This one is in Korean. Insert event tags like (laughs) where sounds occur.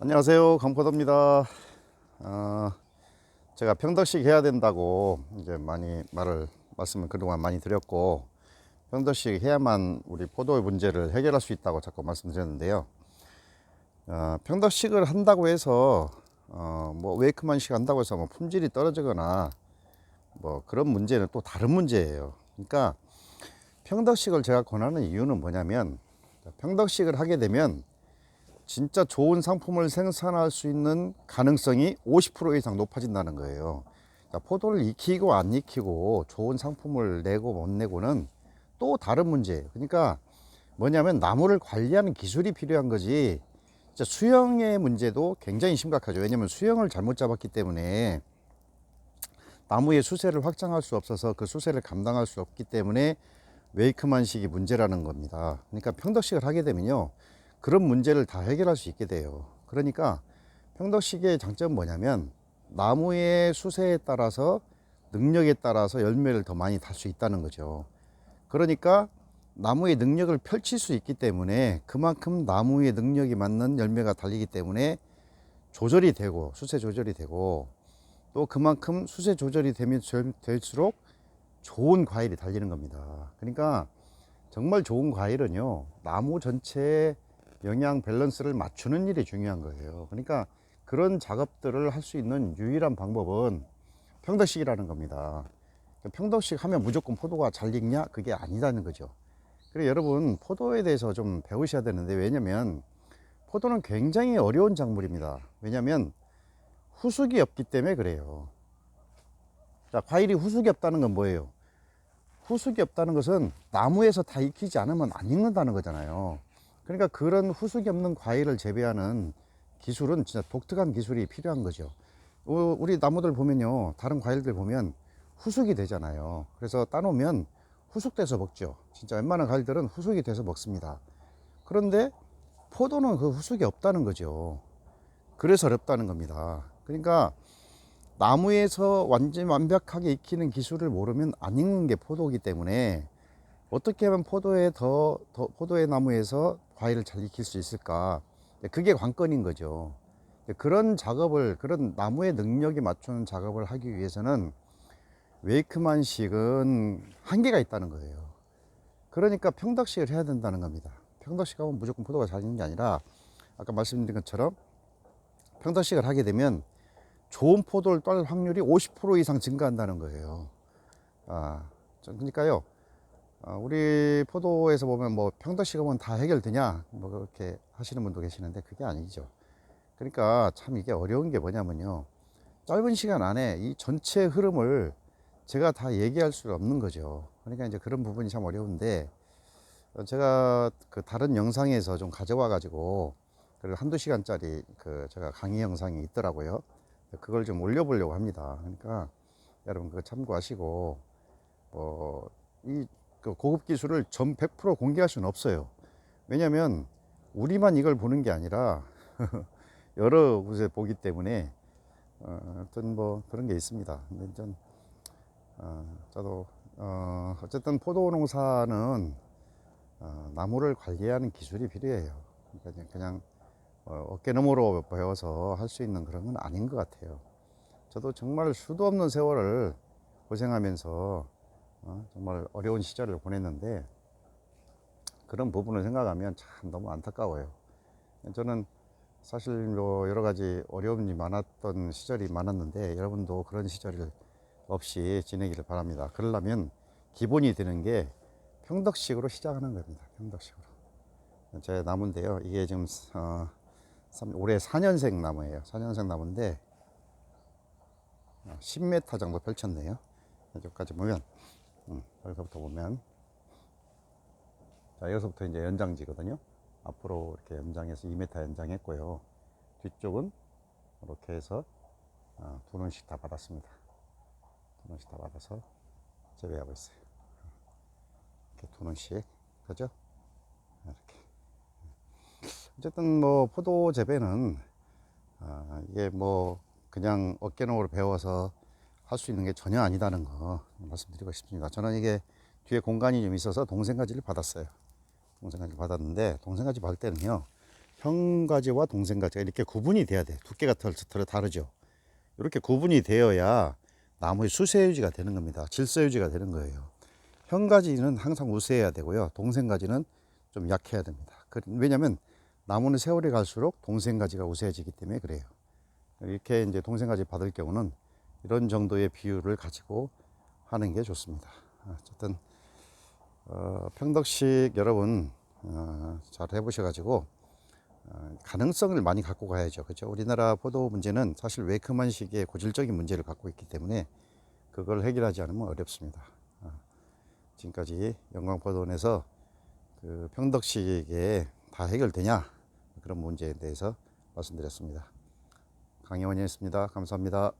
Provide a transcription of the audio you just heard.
안녕하세요. 강포도입니다. 어, 제가 평덕식 해야 된다고 이제 많이 말을 말씀을 그동안 많이 드렸고 평덕식 해야만 우리 포도의 문제를 해결할 수 있다고 자꾸 말씀드렸는데요. 어, 평덕식을 한다고 해서 어, 뭐 웨이크만식 한다고 해서 뭐 품질이 떨어지거나 뭐 그런 문제는 또 다른 문제예요. 그러니까 평덕식을 제가 권하는 이유는 뭐냐면 평덕식을 하게 되면 진짜 좋은 상품을 생산할 수 있는 가능성이 50% 이상 높아진다는 거예요. 자, 포도를 익히고 안 익히고 좋은 상품을 내고 못 내고는 또 다른 문제예요. 그러니까 뭐냐면 나무를 관리하는 기술이 필요한 거지. 수영의 문제도 굉장히 심각하죠. 왜냐하면 수영을 잘못 잡았기 때문에 나무의 수세를 확장할 수 없어서 그 수세를 감당할 수 없기 때문에 웨이크만식이 문제라는 겁니다. 그러니까 평덕식을 하게 되면요. 그런 문제를 다 해결할 수 있게 돼요. 그러니까 평덕식의 장점은 뭐냐면 나무의 수세에 따라서 능력에 따라서 열매를 더 많이 달 수 있다는 거죠. 그러니까 나무의 능력을 펼칠 수 있기 때문에 그만큼 나무의 능력이 맞는 열매가 달리기 때문에 조절이 되고 수세 조절이 되고 또 그만큼 수세 조절이 되면 될수록 좋은 과일이 달리는 겁니다. 그러니까 정말 좋은 과일은요 나무 전체에 영양 밸런스를 맞추는 일이 중요한 거예요. 그러니까 그런 작업들을 할 수 있는 유일한 방법은 평덕식이라는 겁니다. 평덕식 하면 무조건 포도가 잘 익냐? 그게 아니라는 거죠. 그리고 여러분 포도에 대해서 좀 배우셔야 되는데 왜냐면 포도는 굉장히 어려운 작물입니다. 왜냐면 후숙이 없기 때문에 그래요. 자, 과일이 후숙이 없다는 건 뭐예요? 후숙이 없다는 것은 나무에서 다 익히지 않으면 안 익는다는 거잖아요. 그러니까 그런 후숙이 없는 과일을 재배하는 기술은 진짜 독특한 기술이 필요한 거죠. 어, 우리 나무들 보면요. 다른 과일들 보면 후숙이 되잖아요. 그래서 따놓으면 후숙돼서 먹죠. 진짜 웬만한 과일들은 후숙이 돼서 먹습니다. 그런데 포도는 그 후숙이 없다는 거죠. 그래서 어렵다는 겁니다. 그러니까 나무에서 완전 완벽하게 익히는 기술을 모르면 안 익는 게 포도이기 때문에 어떻게 하면 포도에 더, 더 포도의 나무에서 과일을 잘 익힐 수 있을까? 그게 관건인 거죠. 그런 작업을 그런 나무의 능력에 맞추는 작업을 하기 위해서는 웨이크만식은 한계가 있다는 거예요. 그러니까 평덕식을 해야 된다는 겁니다. 평덕식 하면 무조건 포도가 잘 익는 게 아니라 아까 말씀드린 것처럼 평덕식을 하게 되면 좋은 포도를 딸 확률이 50% 이상 증가한다는 거예요. 아, 그러니까요. 어, 우리 포도에서 보면 뭐 평덕식하면 다 해결되냐 뭐 그렇게 하시는 분도 계시는데 그게 아니죠. 그러니까 참 이게 어려운 게 뭐냐면요. 짧은 시간 안에 이 전체 흐름을 제가 다 얘기할 수 없는 거죠. 그러니까 이제 그런 부분이 참 어려운데 어, 제가 그 다른 영상에서 좀 가져와 가지고 그리고 한두 시간짜리 그 제가 강의 영상이 있더라고요. 그걸 좀 올려보려고 합니다. 그러니까 여러분 그거 참고하시고 뭐이 그 고급 기술을 전 100% 공개할 수는 없어요. 왜냐하면 우리만 이걸 보는 게 아니라 (laughs) 여러 곳에 보기 때문에 어, 어떤 뭐 그런 게 있습니다. 근데 전 어, 저도 어, 어쨌든 포도 농사는 어, 나무를 관리하는 기술이 필요해요. 그러니까 그냥, 그냥 어, 어깨너머로 배워서 할 수 있는 그런 건 아닌 것 같아요. 저도 정말 수도 없는 세월을 고생하면서 어, 정말 어려운 시절을 보냈는데 그런 부분을 생각하면 참 너무 안타까워요. 저는 사실 뭐 여러 가지 어려움이 많았던 시절이 많았는데 여러분도 그런 시절 없이 지내기를 바랍니다. 그러려면 기본이 되는 게 평덕식으로 시작하는 겁니다. 평덕식으로. 제 나무인데요. 이게 지금 어, 올해 4년생 나무예요. 4년생 나무인데 10m 정도 펼쳤네요. 여기까지 보면 음, 여기서부터 보면. 자 여기서부터 이제 연장지거든요. 앞으로 이렇게 연장해서 2m 연장했고요. 뒤쪽은 이렇게 해서 어, 두 논씩 다 받았습니다. 두 논씩 다 받아서 재배하고 있어요. 이렇게 두 논씩. 그죠? 이렇게. 어쨌든 뭐 포도 재배는 어, 이게 뭐 그냥 어깨너머로 배워서 할 수 있는 게 전혀 아니다는 거 말씀드리고 싶습니다. 저는 이게 뒤에 공간이 좀 있어서 동생 가지를 받았어요. 동생 가지 받았는데 동생 가지 받을 때는요 형 가지와 동생 가지가 이렇게 구분이 돼야 돼. 두께가 덜, 덜 다르죠. 이렇게 구분이 되어야 나무의 수세 유지가 되는 겁니다. 질서 유지가 되는 거예요. 형 가지는 항상 우세해야 되고요. 동생 가지는 좀 약해야 됩니다. 그- 왜냐하면 나무는 세월이 갈수록 동생 가지가 우세해지기 때문에 그래요. 이렇게 이제 동생 가지 받을 경우는 이런 정도의 비율을 가지고 하는 게 좋습니다. 어쨌든 어, 평덕식 여러분 어, 잘 해보셔가지고 어, 가능성을 많이 갖고 가야죠. 그렇죠? 우리나라 포도 문제는 사실 웨이크만 식의 고질적인 문제를 갖고 있기 때문에 그걸 해결하지 않으면 어렵습니다. 어, 지금까지 영광포도원에서 그 평덕식에 다 해결되냐 그런 문제에 대해서 말씀드렸습니다. 강혜원이었습니다. 감사합니다.